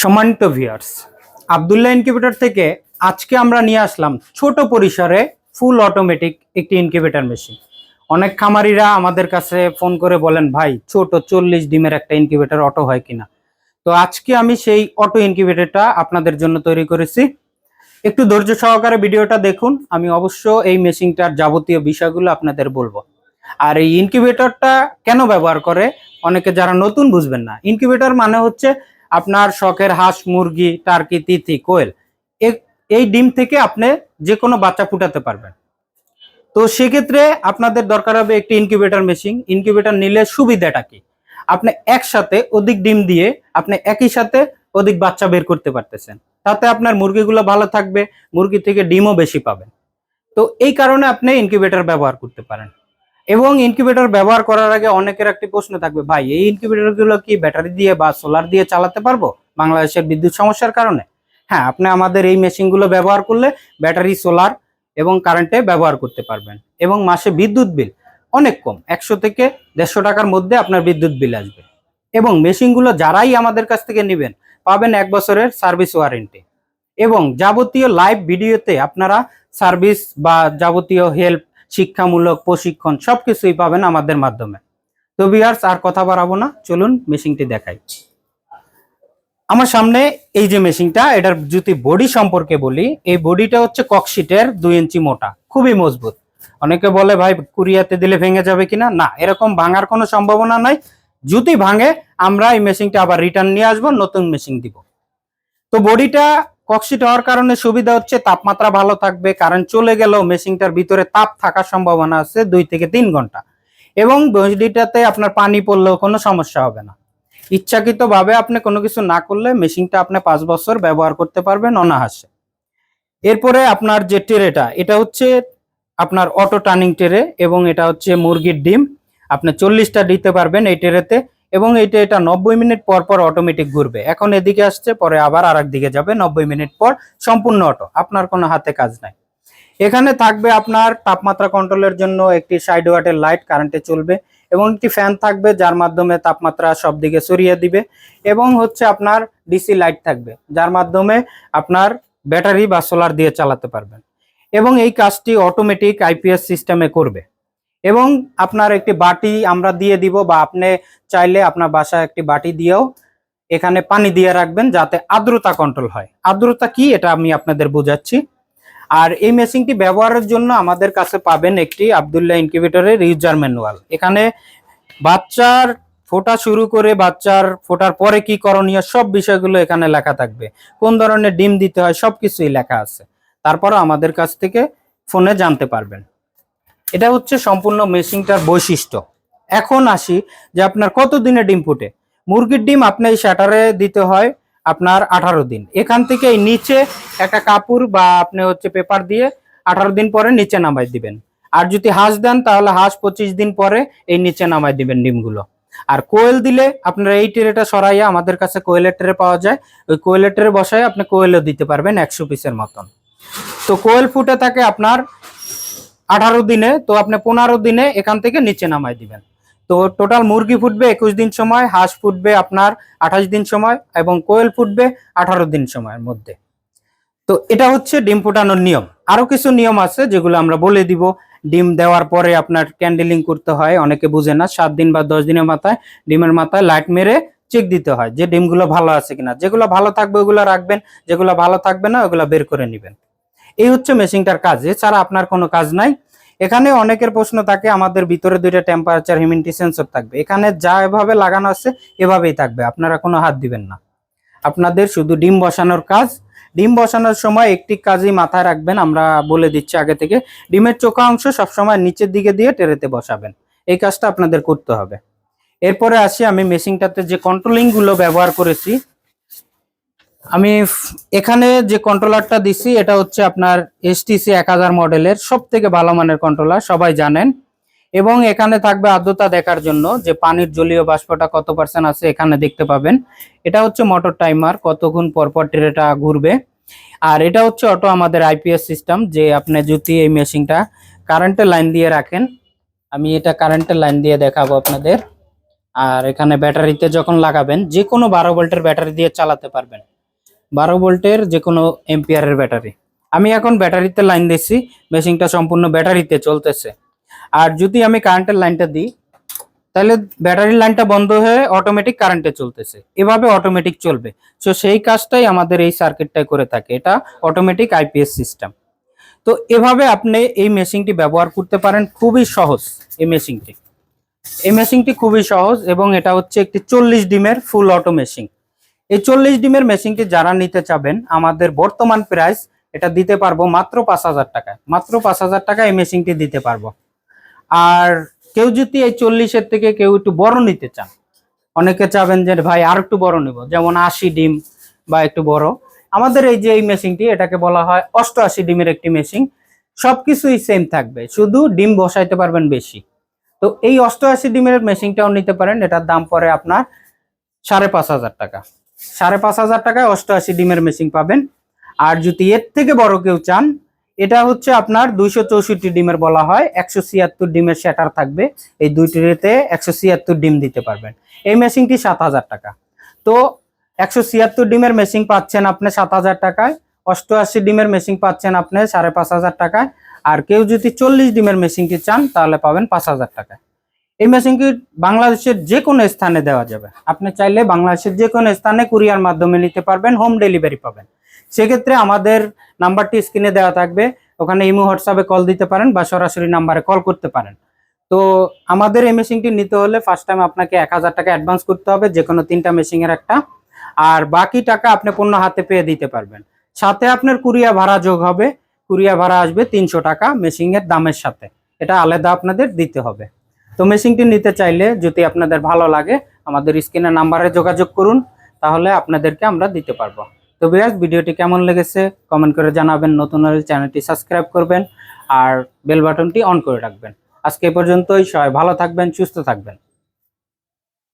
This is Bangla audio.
সম্মানিত ভিয়ার্স আবদুল্লাহ ইনকিউবেটর থেকে আজকে আমরা নিয়ে আসলাম ছোট পরিসরে ফুল অটোমেটিক একটি ইনকিউবেটর মেশিন অনেক খামারিরা আমাদের কাছে ফোন করে বলেন, ভাই, ছোট চল্লিশ ডিমের একটা ইনকিউবেটর অটো হয় কিনা? তো আজকে আমি সেই অটো ইনকিউবেটরটা আপনাদের জন্য তৈরি করেছি। একটু ধৈর্য সহকারে ভিডিওটা দেখুন, আমি অবশ্য এই মেশিনটার যাবতীয় বিষয়গুলো আপনাদের বলব। আর এই ইনকিউবেটরটা কেন ব্যবহার করে? অনেকে যারা নতুন বুঝবেন না। ইনকিউবেটর মানে হচ্ছে আপনার শখের হাঁস, মুরগি, টার্কি, তিথি, কোয়েল এই ডিম থেকে আপনি যে কোনো বাচ্চা ফুটাতে পারবেন। তো সেক্ষেত্রে আপনাদের দরকার হবে একটি ইনকিউবেটর মেশিন ইনকিউবেটর নিলে সুবিধাটা কি? আপনি একসাথে অধিক ডিম দিয়ে আপনি একই সাথে অধিক বাচ্চা বের করতে পারতেছেন। তাতে আপনার মুরগিগুলো ভালো থাকবে, মুরগি থেকে ডিমও বেশি পাবেন। তো এই কারণে আপনি ইনকিউবেটর ব্যবহার করতে পারেন। এবং ইনকিউবেটর ব্যবহার করার আগে অনেকের একটি প্রশ্ন থাকবে, ভাই, এই ইনকিউবেটরগুলো কি ব্যাটারি দিয়ে বা সোলার দিয়ে চালাতে পারব বাংলাদেশের বিদ্যুৎ সমস্যার কারণে? হ্যাঁ আপনি আমাদের এই মেশিনগুলো ব্যবহার করলে ব্যাটারি সোলার এবং কারেন্টে ব্যবহার করতে পারবেন এবং মাসে বিদ্যুৎ বিল অনেক কম, একশো থেকে দেড়শো টাকার মধ্যে আপনার বিদ্যুৎ বিল আসবে। এবং মেশিনগুলো যারাই আমাদের কাছ থেকে নেবেন পাবেন এক বছরের সার্ভিস ওয়ারেন্টি এবং যাবতীয় লাইভ ভিডিওতে আপনারা সার্ভিস বা যাবতীয় হেল্প শিক্ষামূলক, প্রশিক্ষণ সবকিছুই পাবেন আমাদের মাধ্যমে। তো বিয়ার্স আর কথা বাড়াবো না। চলুন মেশিনটি দেখাই। আমার সামনে এই যে মেশিনটা এটার যদি বডি সম্পর্কে বলি, এই বডিটা হচ্ছে ককশিটের দুই ইঞ্চি মোটা, খুবই মজবুত। অনেকে বলে, ভাই, কুরিয়াতে দিলে ভেঙে যাবে কিনা? না, এরকম ভাঙার কোনো সম্ভাবনা নাই। যদি ভাঙে, আমরা এই মেশিনটা আবার রিটার্ন নিয়ে আসব, নতুন মেশিন দিব। তো বডিটা ককশিট হওয়ার কারণে সুবিধা হচ্ছে তাপমাত্রা ভালো থাকবে, কারণ চলে গেলেও মেশিনটার ভিতরে তাপ থাকার সম্ভাবনা আছে দুই থেকে তিন ঘণ্টা। এবং বডিটাতে আপনার পানি পড়লেও কোনো সমস্যা হবে না। ইচ্ছাকৃতভাবে আপনি কোনো কিছু না করলে মেশিনটা আপনি পাঁচ বছর ব্যবহার করতে পারবেন অনাহাসে এরপরে আপনার যে টেরেটা, এটা হচ্ছে আপনার অটো টার্নিং টেরে এবং এটা হচ্ছে মুরগির ডিম। আপনি চল্লিশটা দিতে পারবেন এই টেরেতে। এবং এইটা এটা নব্বই মিনিট পর পর অটোমেটিক ঘুরবে। এখন এদিকে আসছে, পরে আবার আর দিকে যাবে, নব্বই মিনিট পর সম্পূর্ণ অটো আপনার কোনো হাতে কাজ নাই। এখানে থাকবে আপনার তাপমাত্রা কন্ট্রোলের জন্য একটি সাইড ওয়াটের লাইট কারেন্টে চলবে এবং একটি ফ্যান থাকবে, যার মাধ্যমে তাপমাত্রা সব দিকে সরিয়ে দিবে এবং হচ্ছে আপনার ডিসি লাইট থাকবে, যার মাধ্যমে আপনার ব্যাটারি বা সোলার দিয়ে চালাতে পারবেন। এবং এই কাজটি অটোমেটিক আইপিএস সিস্টেমে করবে। এবং আপনার একটি বাটি আমরা দিয়ে দিব বা আপনি চাইলে আপনার বাসায় একটি বাটি দিয়েও এখানে পানি দিয়ে রাখবেন যাতে আর্দ্রতা কন্ট্রোল হয়। আর্দ্রতা কি এটা আমি আপনাদের বোঝাচ্ছি। আর এই মেশিনটি ব্যবহারের জন্য আমাদের কাছে পাবেন একটি আবদুল্লাহ ইনকিউবেটরের ইউজার ম্যানুয়াল। এখানে বাচ্চার ফোটা শুরু করে বাচ্চার ফোটার পরে কি করণীয় সব বিষয়গুলো এখানে লেখা থাকবে। কোন ধরনের ডিম দিতে হয় সব কিছুই লেখা আছে। তারপরও আমাদের কাছ থেকে ফোনে জানতে পারবেন। এটা হচ্ছে সম্পূর্ণ মেশিনটার বৈশিষ্ট্য। এখন আসি যে আপনার কত দিনে ডিম ফুটে? মুরগির ডিম আপনার এই শাটারে দিতে হয় আপনার আঠারো দিন। এখান থেকে এই নিচে একটা কাপড় বা আপনি হচ্ছে পেপার দিয়ে আঠারো দিন পরে নিচে নামাই দিবেন। আর যদি হাঁস দেন, তাহলে হাঁস পঁচিশ দিন পরে এই নিচে নামাই দিবেন ডিমগুলো। আর কোয়েল দিলে আপনার এই ট্রেটা সরাইয়া আমাদের কাছে কোয়েলের ট্রে পাওয়া যায়। ওই কোয়েলের ট্রে বসায় আপনি কোয়েলও দিতে পারবেন একশো পিসের মতন। তো কোয়েল ফুটে থাকে আপনার আঠারো দিনে, তো আপনি পনেরো দিনে এখান থেকে নিচে নামাই দিবেন। তো টোটাল মুরগি ফুটবে একুশ দিন সময়, হাঁস ফুটবে আপনার আঠাশ দিন সময় এবং কোয়েল ফুটবে আঠারো দিন সময়ের মধ্যে। তো এটা হচ্ছে ডিম ফুটানোর নিয়ম। আরও কিছু নিয়ম আছে যেগুলো আমরা বলে দিব। ডিম দেওয়ার পরে আপনার ক্যান্ডেলিং করতে হয়, অনেকে বুঝে না, সাত দিন বা দশ দিনের মাথায়, ডিমের মাথায় লাইট মেরে চেক দিতে হয় যে ডিমগুলো ভালো আছে কিনা। যেগুলো ভালো থাকবে ওগুলো রাখবেন, যেগুলো ভালো থাকবে না ওগুলো বের করে নেবেন। এই হচ্ছে মেশিনটার কাজ, এছাড়া আপনার কোনো কাজ নাই। এখানে অনেকের প্রশ্ন থাকে, আমাদের ভিতরে দুইটা টেম্পারেচার হিউমিডিটি সেন্সর থাকবে। এখানে যা এভাবে লাগানো আছে, এভাবেই থাকবে, আপনারা কোনো হাত দিবেন না। আপনাদের শুধু ডিম বসানোর কাজ। ডিম বসানোর সময় একটি কাজই মাথায় রাখবেন, আমরা বলে দিচ্ছি আগে থেকে, ডিমের চোখা অংশ সবসময় নিচের দিকে দিয়ে টেরেতে বসাবেন। এই কাজটা আপনাদের করতে হবে। এরপরে আসি আমি মেশিনটাতে যে কন্ট্রোলিংগুলো ব্যবহার করেছি আমি এখানে যে কন্ট্রোলারটা দিছি, এটা হচ্ছে আপনার এসটিসি এক হাজার মডেলের সব থেকে ভালো মানের কন্ট্রোলার সবাই জানেন। এবং এখানে থাকবে আর্দ্রতা দেখার জন্য যে পানির জলীয় বাষ্পটা কত পার্সেন্ট আছে এখানে দেখতে পাবেন। এটা হচ্ছে মোটর টাইমার কতক্ষণ পরপর ট্রেটা ঘুরবে। আর এটা হচ্ছে অটো আমাদের আইপিএস সিস্টেম যে আপনি যদি এই মেশিনটা কারেন্টের লাইন দিয়ে রাখেন। আমি এটা কারেন্টের লাইন দিয়ে দেখাবো আপনাদের। আর এখানে ব্যাটারিতে যখন লাগাবেন যে কোনো বারো ভোল্টের ব্যাটারি দিয়ে চালাতে পারবেন। বারো ভোল্টের যে কোনো এম্পিয়ারের ব্যাটারি। আমি এখন ব্যাটারিতে লাইন দিচ্ছি মেশিনটা সম্পূর্ণ ব্যাটারিতে চলতেছে। আর যদি আমি কারেন্টের লাইনটা দিই, তাহলে ব্যাটারির লাইনটা বন্ধ হয়ে অটোমেটিক কারেন্টে চলতেছে। এভাবে অটোমেটিক চলবে। সো সেই কাজটাই আমাদের এই সার্কিটটাই করে থাকে। এটা অটোমেটিক আইপিএস সিস্টেম তো, এভাবে আপনি এই মেশিনটি ব্যবহার করতে পারেন। খুবই সহজ এই মেশিনটি। এই মেশিনটি খুবই সহজ এবং এটা হচ্ছে একটি চল্লিশ ডিমের ফুল অটো মেশিন এই চল্লিশ ডিমের মেশিনটি যারা নিতে চাবেন, আমাদের বর্তমান প্রাইস এটা দিতে পারব মাত্র পাঁচ হাজার টাকায়। মাত্র পাঁচ হাজার টাকা এই মেশিনটি দিতে পারব। আর কেউ যদি এই চল্লিশের থেকে কেউ একটু বড় নিতে চান, অনেকে চাবেন যে, ভাই, আর একটু বড় নিব। যেমন আশি ডিম বা একটু বড়। আমাদের এই যে এই মেশিনটি এটাকে বলা হয় অষ্টআশি ডিমের একটি মেশিন সবকিছুই সেম থাকবে, শুধু ডিম বসাইতে পারবেন বেশি। তো এই অষ্টআশি ডিমের মেশিনটাও নিতে পারেন, এটার দাম পড়ে আপনার সাড়ে পাঁচ হাজার টাকা। সাড়ে পাঁচ হাজার টাকায় অষ্টআশি ডিমের মেশিন পাবেন। আর যদি এর থেকে বড় কেউ চান, এটা হচ্ছে আপনার দুইশো চৌষট্টি ডিমের বলা হয়, একশো ছিয়াত্তর ডিমের শ্যাটার থাকবে। এই দুইটিতে একশো ছিয়াত্তর ডিম দিতে পারবেন। এই মেশিনটি সাত হাজার টাকা। তো একশো ছিয়াত্তর ডিমের মেশিন পাচ্ছেন আপনি সাত হাজার টাকায়, অষ্টআশি ডিমের মেশিন পাচ্ছেন আপনি সাড়ে পাঁচ হাজার টাকায়। আর কেউ যদি চল্লিশ ডিমের মেশিনটি চান, তাহলে পাবেন পাঁচ হাজার টাকায়। এই মেশিনটি বাংলাদেশের যে কোনো স্থানে দেওয়া যাবে। আপনি চাইলে বাংলাদেশের যে কোনো স্থানে কুরিয়ার মাধ্যমে নিতে পারবেন, হোম ডেলিভারি পাবেন। সেক্ষেত্রে আমাদের নাম্বারটি স্ক্রিনে দেওয়া থাকবে, ওখানে ইমো, হোয়াটসঅ্যাপে কল দিতে পারেন বা সরাসরি নাম্বারে কল করতে পারেন। তো আমাদের এই মেশিনটি নিতে হলে ফার্স্ট টাইম আপনাকে এক হাজার টাকা অ্যাডভান্স করতে হবে যে কোনো তিনটা মেশিনের একটা। আর বাকি টাকা আপনি পণ্য হাতে পেয়ে দিতে পারবেন। সাথে আপনার কুরিয়া ভাড়া যোগ হবে কুরিয়া ভাড়া আসবে তিনশো টাকা মেশিনের দামের সাথে। এটা আলাদা আপনাদের দিতে হবে। তো মেশিনটি নিতে চাইলে যদি আপনাদের ভালো লাগে, আমাদের স্ক্রিনের নাম্বারে যোগাযোগ করুন, তাহলে আপনাদেরকে আমরা দিতে পারব। তো বিরাজ, ভিডিওটি কেমন লেগেছে কমেন্ট করে জানাবেন, নতুন হলে চ্যানেলটি সাবস্ক্রাইব করবেন, আর বেল বাটনটি অন করে রাখবেন। আজকে পর্যন্তই, সবাই ভালো থাকবেন, সুস্থ থাকবেন।